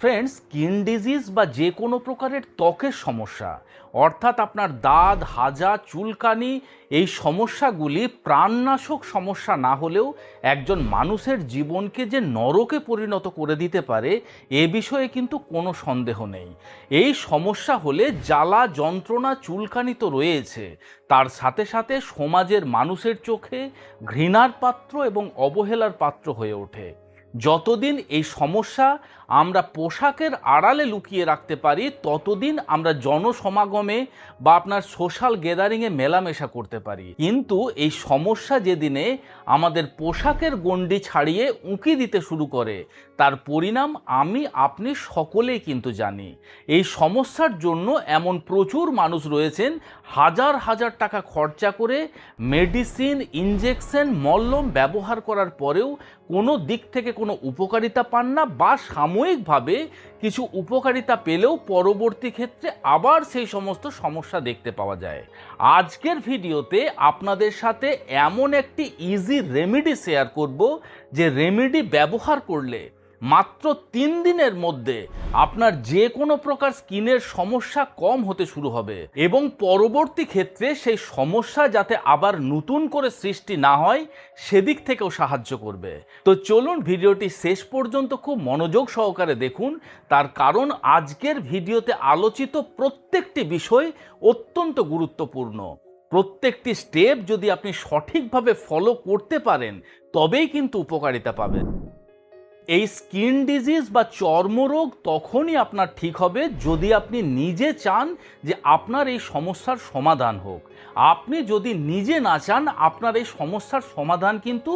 Friends skin disease বা যে কোনো প্রকারের ত্বকের সমস্যা, অর্থাৎ আপনার দাঁত, হাজা, চুলকানি, এই সমস্যাগুলি প্রাণনাশক সমস্যা না হলেও একজন মানুষের জীবনকে যে নরকে পরিণত করে দিতে পারে, এ বিষয়ে কিন্তু কোনো সন্দেহ নেই। এই সমস্যা হলে জ্বালা, যন্ত্রণা, চুলকানি তো রয়েছে। তার সাথে সাথে সমাজের মানুষের চোখে ঘৃণার পাত্র এবং অবহেলার পাত্র হয়ে ওঠে। যতদিন এই সমস্যা আমরা পোশাকের আড়ালে লুকিয়ে রাখতে পারি, ততদিন আমরা জনসমাগমে বা আপনার সোশ্যাল গ্যাদারিংয়ে মেলামেশা করতে পারি। কিন্তু এই সমস্যা যেদিনে আমাদের পোশাকের গণ্ডি ছাড়িয়ে উঁকি দিতে শুরু করে, তার পরিণাম আমি, আপনি সকলেই কিন্তু জানি। এই সমস্যার জন্য এমন প্রচুর মানুষ রয়েছেন, হাজার হাজার টাকা খরচা করে মেডিসিন ইঞ্জেকশন মল্লম ব্যবহার করার পরেও কোনো দিক থেকে কোনো উপকারিতা পান না বা সাময়িকভাবে কিছু উপকারিতা পেলেও পরবর্তী ক্ষেত্রে আবার সেই সমস্ত সমস্যা দেখতে পাওয়া যায়। আজকের ভিডিওতে আপনাদের সাথে এমন একটি ইজি রেমেডি শেয়ার করব যে রেমেডি ব্যবহার করলে মাত্র তিন দিনের মধ্যে আপনার যে কোনো প্রকার স্কিনের সমস্যা কম হতে শুরু হবে এবং পরবর্তী ক্ষেত্রে সেই সমস্যা যাতে আবার নতুন করে সৃষ্টি না হয়, সেদিক থেকেও সাহায্য করবে। তো চলুন ভিডিওটি শেষ পর্যন্ত খুব মনোযোগ সহকারে দেখুন। তার কারণ আজকের ভিডিওতে আলোচিত প্রত্যেকটি বিষয় অত্যন্ত গুরুত্বপূর্ণ। প্রত্যেকটি স্টেপ যদি আপনি সঠিকভাবে ফলো করতে পারেন, তবেই কিন্তু উপকারিতা পাবেন। এই স্কিন ডিজিজ বা চর্মরোগ তখনই আপনার ঠিক হবে যদি আপনি নিজে চান যে আপনার এই সমস্যার সমাধান হোক। আপনি যদি নিজে না চান, আপনার এই সমস্যার সমাধান কিন্তু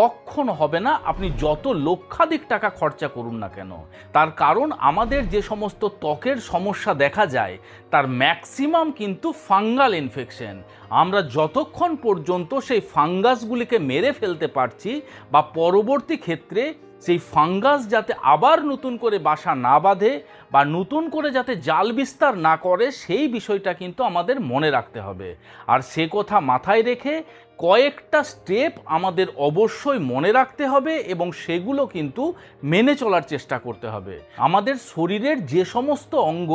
কখনো হবে না, আপনি যত লক্ষাধিক টাকা খরচা করুন না কেন, তার কারণ আমাদের যে সমস্ত ত্বকের সমস্যা দেখা যায়, তার ম্যাক্সিমাম কিন্তু ফাঙ্গাল ইনফেকশন আমরা যতক্ষণ পর্যন্ত সেই ফাঙ্গাসগুলিকে মেরে ফেলতে পারছি বা পরবর্তী ক্ষেত্রে সেই ফাঙ্গাস যাতে আবার নতুন করে বাসা না বাঁধে বা নতুন করে যাতে জাল বিস্তার না করে, সেই বিষয়টা কিন্তু আমাদের মনে রাখতে হবে। আর সে কথা মাথায় রেখে কয়েকটা স্টেপ আমাদের অবশ্যই মনে রাখতে হবে এবং সেগুলো কিন্তু মেনে চলার চেষ্টা করতে হবে। আমাদের শরীরের যে সমস্ত অঙ্গ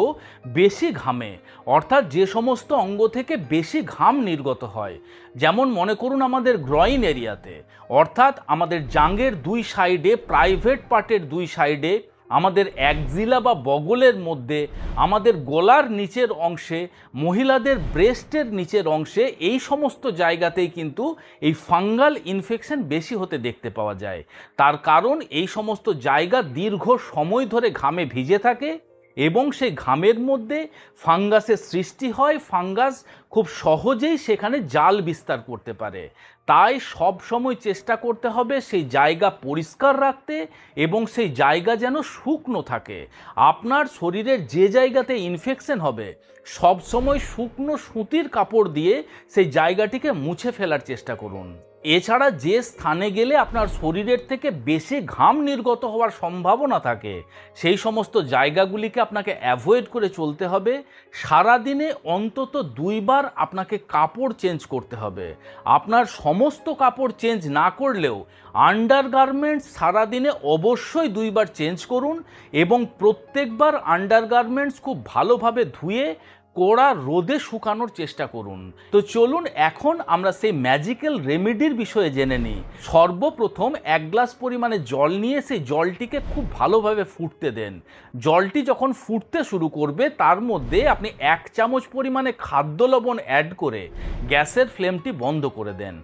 বেশি ঘামে, অর্থাৎ যে সমস্ত অঙ্গ থেকে বেশি ঘাম নির্গত হয়, যেমন মনে করুন আমাদের গ্রইন এরিয়াতে অর্থাৎ আমাদের জাঙ্গের দুই সাইডে প্রাইভেট পার্টের দুই সাইডে আমাদের একজিলা বা বগলের মধ্যে, আমাদের গলার নিচের অংশে, মহিলাদের ব্রেস্টের নিচের অংশে এই সমস্ত জায়গাতেই কিন্তু এই ফাঙ্গাল ইনফেকশন বেশি হতে দেখতে পাওয়া যায়। তার কারণ এই সমস্ত জায়গা দীর্ঘ সময় ধরে ঘামে ভিজে থাকে এবং সেই ঘামের মধ্যে ফাঙ্গাসের সৃষ্টি হয়। ফাঙ্গাস খুব সহজেই সেখানে জাল বিস্তার করতে পারে। তাই সব সময় চেষ্টা করতে হবে সেই জায়গা পরিষ্কার রাখতে এবং সেই জায়গা যেন শুকনো থাকে। আপনার শরীরের যে জায়গাতে ইনফেকশন হবে, সব সময় শুকনো সুতির কাপড় দিয়ে সেই জায়গাটিকে মুছে ফেলার চেষ্টা করুন। এছাড়া যে স্থানে গেলে আপনার শরীরের থেকে বেশি ঘাম নির্গত হওয়ার সম্ভাবনা থাকে, সেই সমস্ত জায়গাগুলিকে আপনাকে অ্যাভয়েড করে চলতে হবে। সারাদিনে অন্তত দুইবার আপনাকে কাপড় চেঞ্জ করতে হবে। আপনার সমস্ত কাপড় চেঞ্জ না করলেও আন্ডার গার্মেন্টস সারাদিনে অবশ্যই দুইবার চেঞ্জ করুন এবং প্রত্যেকবার আন্ডার গার্মেন্টস খুব ভালোভাবে ধুয়ে কড়া রোদে শুকানোর চেষ্টা করুন। তো চলুন এখন আমরা সেই ম্যাজিক্যাল রেমেডির বিষয়ে জেনে নিই। সর্বপ্রথম এক গ্লাস পরিমাণে জল নিয়ে সেই জলটিকে খুব ভালোভাবে ফুটতে দেন। জলটি যখন ফুটতে শুরু করবে, তার মধ্যে আপনি এক চামচ পরিমাণে খাদ্য লবণ অ্যাড করে গ্যাসের ফ্লেমটি বন্ধ করে দেন।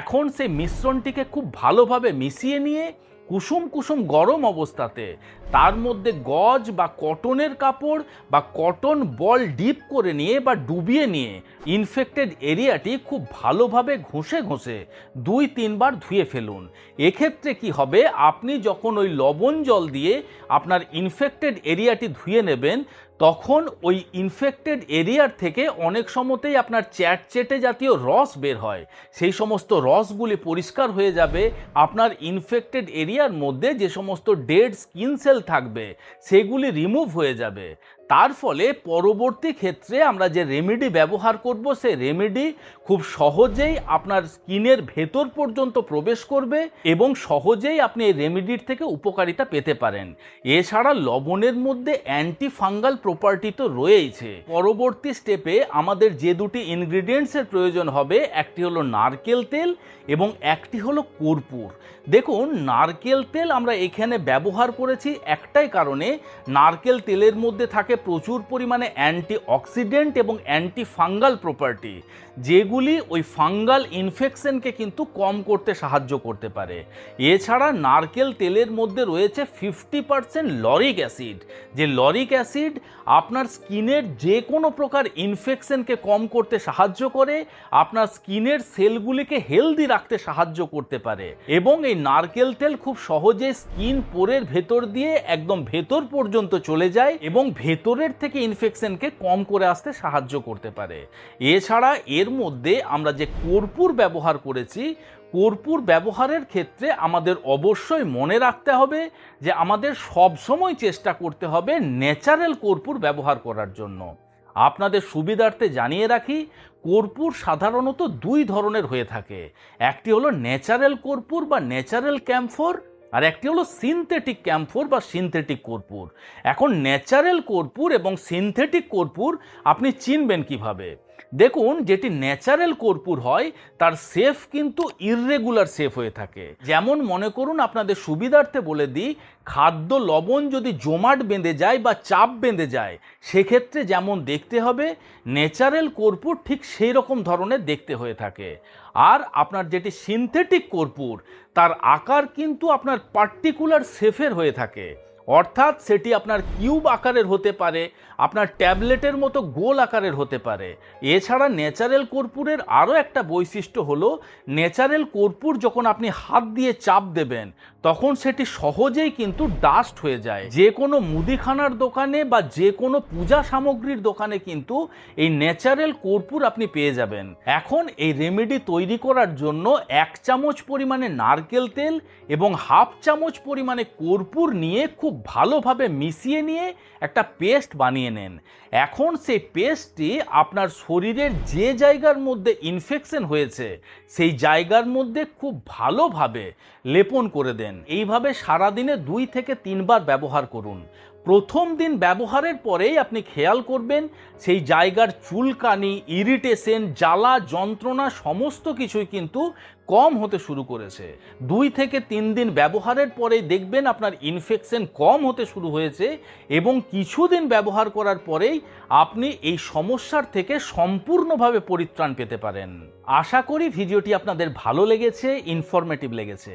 এখন সেই মিশ্রণটিকে খুব ভালোভাবে মিশিয়ে নিয়ে কুসুম কুসুম গরম অবস্থাতে। তার মধ্যে গজ বা কটনের কাপড় বা কটন বল ডিপ করে নিয়ে বা ডুবিয়ে নিয়ে ইনফেক্টেড এরিয়াটি খুব ভালোভাবে ঘষে ঘষে দুই তিনবার ধুয়ে ফেলুন। এক্ষেত্রে কি হবে? আপনি যখন ওই লবণ জল দিয়ে আপনার ইনফেক্টেড এরিয়াটি ধুয়ে নেবেন তখন ওই ইনফেক্টেড এরিয়ার থেকে অনেক সময়তেই আপনার চ্যাট চ্যাটচেটে জাতীয় রস বের হয়। সেই সমস্ত রসগুলি পরিষ্কার হয়ে যাবে, আপনার ইনফেক্টেড এরিয়ার মধ্যে যে সমস্ত ডেড স্কিন সেল থাকবে, সেগুলি রিমুভ হয়ে যাবে। তার ফলে পরবর্তী ক্ষেত্রে আমরা যে রেমেডি ব্যবহার করব সে রেমেডি খুব সহজেই আপনার স্কিনের ভেতর পর্যন্ত প্রবেশ করবে এবং সহজেই আপনি এই রেমেডির থেকে উপকারিতা পেতে পারেন। এছাড়া লবণের মধ্যে অ্যান্টি ফাঙ্গাল প্রপার্টি তো রয়েইছে। পরবর্তী স্টেপে আমাদের যে দুটি ইনগ্রিডিয়েন্টসের প্রয়োজন হবে, একটি হলো নারকেল তেল এবং একটি হলো কর্পূর। দেখুন, নারকেল তেল আমরা এখানে ব্যবহার করেছি একটাই কারণে। নারকেল তেলের মধ্যে থাকে প্রচুর পরিমাণে অ্যান্টি অক্সিডেন্ট এবং অ্যান্টি ফাঙ্গাল প্রপার্টি, যেগুলি ওই ফাঙ্গাল ইনফেকশনকে কিন্তু কম করতে সাহায্য করতে পারে। এছাড়া নারকেল তেলের মধ্যে রয়েছে ফিফটি পারসেন্ট লরিক অ্যাসিড। যে লরিক অ্যাসিড আপনার স্কিনের যে কোনো প্রকার ইনফেকশনকে কম করতে সাহায্য করে। আপনার স্কিনের সেলগুলিকে হেলদি রাখতে সাহায্য করতে পারে। এবং এই নারকেল তেল খুব সহজে স্কিন পোরের ভেতর দিয়ে একদম ভেতর পর্যন্ত চলে যায় এবং ভেতরের থেকে ইনফেকশনকে কম করে আসতে সাহায্য করতে পারে। এছাড়া এর মধ্যে আমরা যে কর্পূর ব্যবহার করেছি, কর্পূর ব্যবহারের ক্ষেত্রে আমাদের অবশ্যই মনে রাখতে হবে যে আমাদের সবসময় চেষ্টা করতে হবে ন্যাচারাল কর্পূর ব্যবহার করার জন্য। আপনাদের সুবিধার্থে জানিয়ে রাখি, কর্পূর সাধারণত দুই ধরনের হয়ে থাকে। একটি হলো ন্যাচারাল কর্পূর বা ন্যাচারাল ক্যাম্ফোর, আর একটি হলো সিনথেটিক ক্যাম্ফোর বা সিনথেটিক কর্পূর। এখন ন্যাচারাল কর্পূর এবং সিনথেটিক কর্পূর আপনি চিনবেন কীভাবে? দেখুন, যেটি ন্যাচারাল কর্পূর হয়, তার সেফ কিন্তু ইররেগুলার সেফ হয়ে থাকে। যেমন মনে করুন, আপনাদের সুবিধার্থে বলে দিই, খাদ্য লবণ যদি জমাট বেঁধে যায় বা চাপ বেঁধে যায়, সেক্ষেত্রে যেমন দেখতে হবে ন্যাচারাল কর্পূর ঠিক সেই রকম ধরনের দেখতে হয়ে থাকে। আর আপনার যেটি সিনথেটিক কর্পূর, তার আকার কিন্তু আপনার পার্টিকুলার সেফের হয়ে থাকে। অর্থাৎ সেটি আপনার কিউব আকারের হতে পারে আপনার ট্যাবলেটের মতো গোল আকারের হতে পারে। এছাড়া ন্যাচারাল কর্পূরের আরও একটা বৈশিষ্ট্য হলো, ন্যাচারাল কর্পূর যখন আপনি হাত দিয়ে চাপ দেবেন, তখন সেটি সহজেই কিন্তু ডাস্ট হয়ে যায়। যে কোনো মুদিখানার দোকানে বা যে কোনো পূজা সামগ্রীর দোকানে কিন্তু এই ন্যাচারাল কর্পূর আপনি পেয়ে যাবেন। এখন এই রেমেডি তৈরি করার জন্য এক চামচ পরিমাণে নারকেল তেল এবং হাফ চামচ পরিমাণে কর্পূর নিয়ে খুব ভালোভাবে মিশিয়ে নিয়ে একটা পেস্ট বানিয়ে নেন। এখন সেই পেস্টটি আপনার শরীরের যে জায়গার মধ্যে ইনফেকশন হয়েছে, সেই জায়গার মধ্যে খুব ভালোভাবে লেপন করে দেন। এইভাবে সারাদিনে দুই থেকে তিনবার ব্যবহার করুন। প্রথম দিন ব্যবহারের পরেই আপনি খেয়াল করবেন সেই জায়গার চুলকানি, ইরিটেশন, জ্বালা, যন্ত্রণা সমস্ত কিছুই কিন্তু কম হতে শুরু করেছে। দুই থেকে তিন দিন ব্যবহারের পরেই দেখবেন আপনার ইনফেকশন কম হতে শুরু হয়েছে এবং কিছুদিন ব্যবহার করার পরেই আপনি এই সমস্যার থেকে সম্পূর্ণভাবে পরিত্রাণ পেতে পারেন। আশা করি ভিডিওটি আপনাদের ভালো লেগেছে ইনফরমেটিভ লেগেছে।